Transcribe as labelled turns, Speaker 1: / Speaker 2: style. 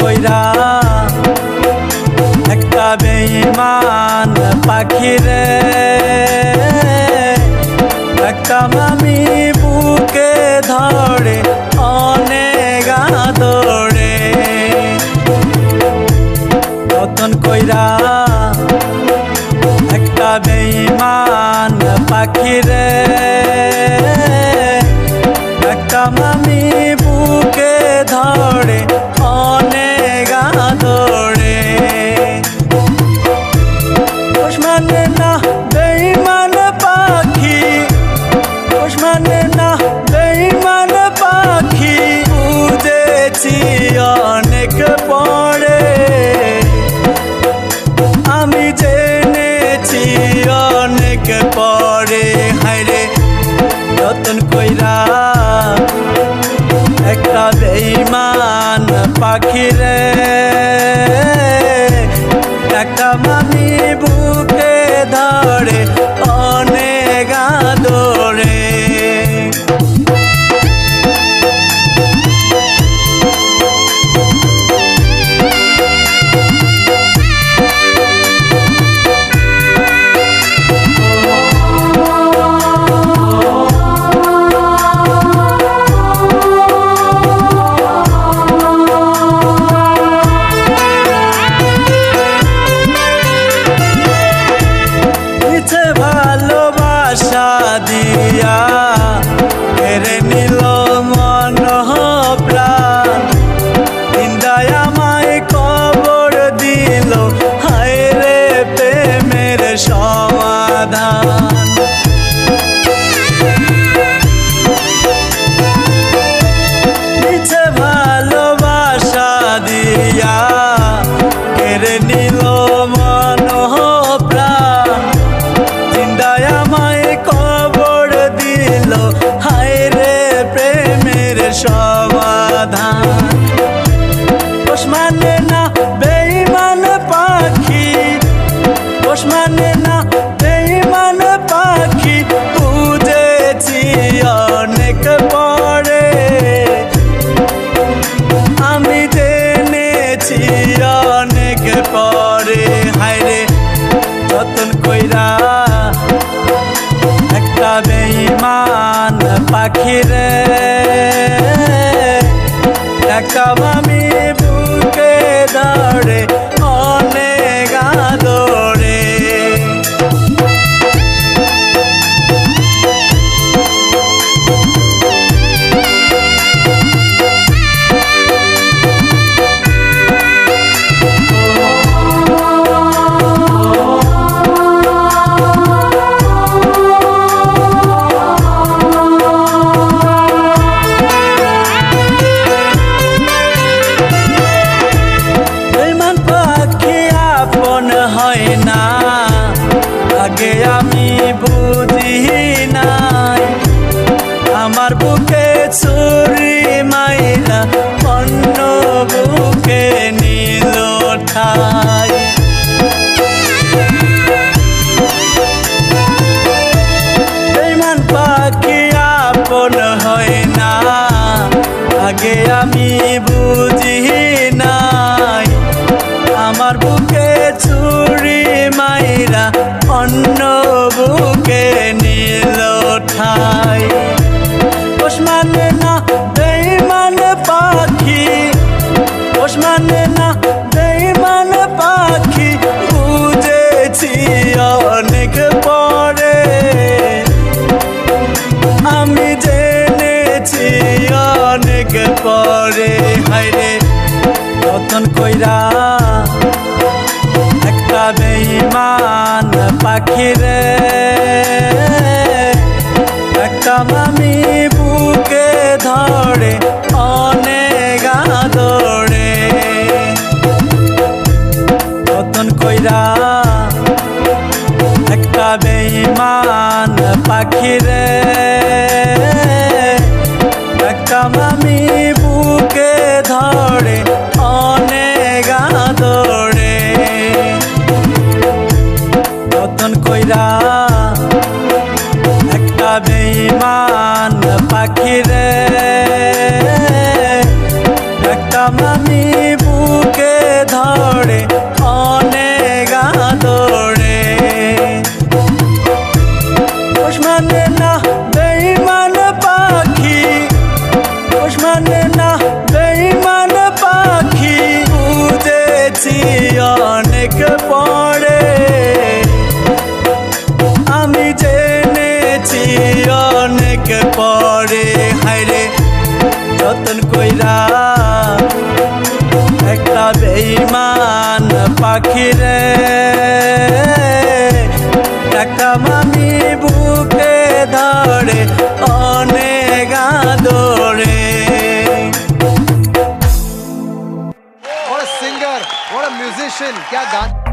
Speaker 1: কইরা, একটা বেইমান পাখিরে একটা মামি বুকে ধরে, অনেক আদরে। যতন কইরা, একটা বেইমান পাখিরে মানে পাখি। পোষ মানে না পাখি। বুঝেছি পরে। আমি জেনেছি অনেক পরে। হায়রে, যতন কইরা একটা বেইমান পাখি ধরে দিয়া হেরে নিল পোষ মানে না বেইমান পাখি। পোষ মানে না বেইমান পাখি। বুঝেছি অনেক পরে। আমি জেনেছি অনেক পরে। হায়রে, যতন কইরা একটা বেইমান পাখি রে। একটা বুকে ধরে অনেক আদরে আগে আমি বুঝি নাই। আমার বুকে ছুরি মাইলা অন্য বুকে নীল ঠাই। পাখি আপন হয় না। আগে আমি বেইমান পাখি রে। একটা মামি বুকে ধরে, অনেক আদরে। যতন কইরা একটা বেইমান পাখি রে। একটা মামি বুকে ধরে মান পাখিরে ডাকতাম আমি বুকে ধরে অনেক দৌড়ে ওসমানের বেইমান পাখি রে একটা মামি বুকে ধরে অনেক আদরে
Speaker 2: What a singer, what a musician, क्या गान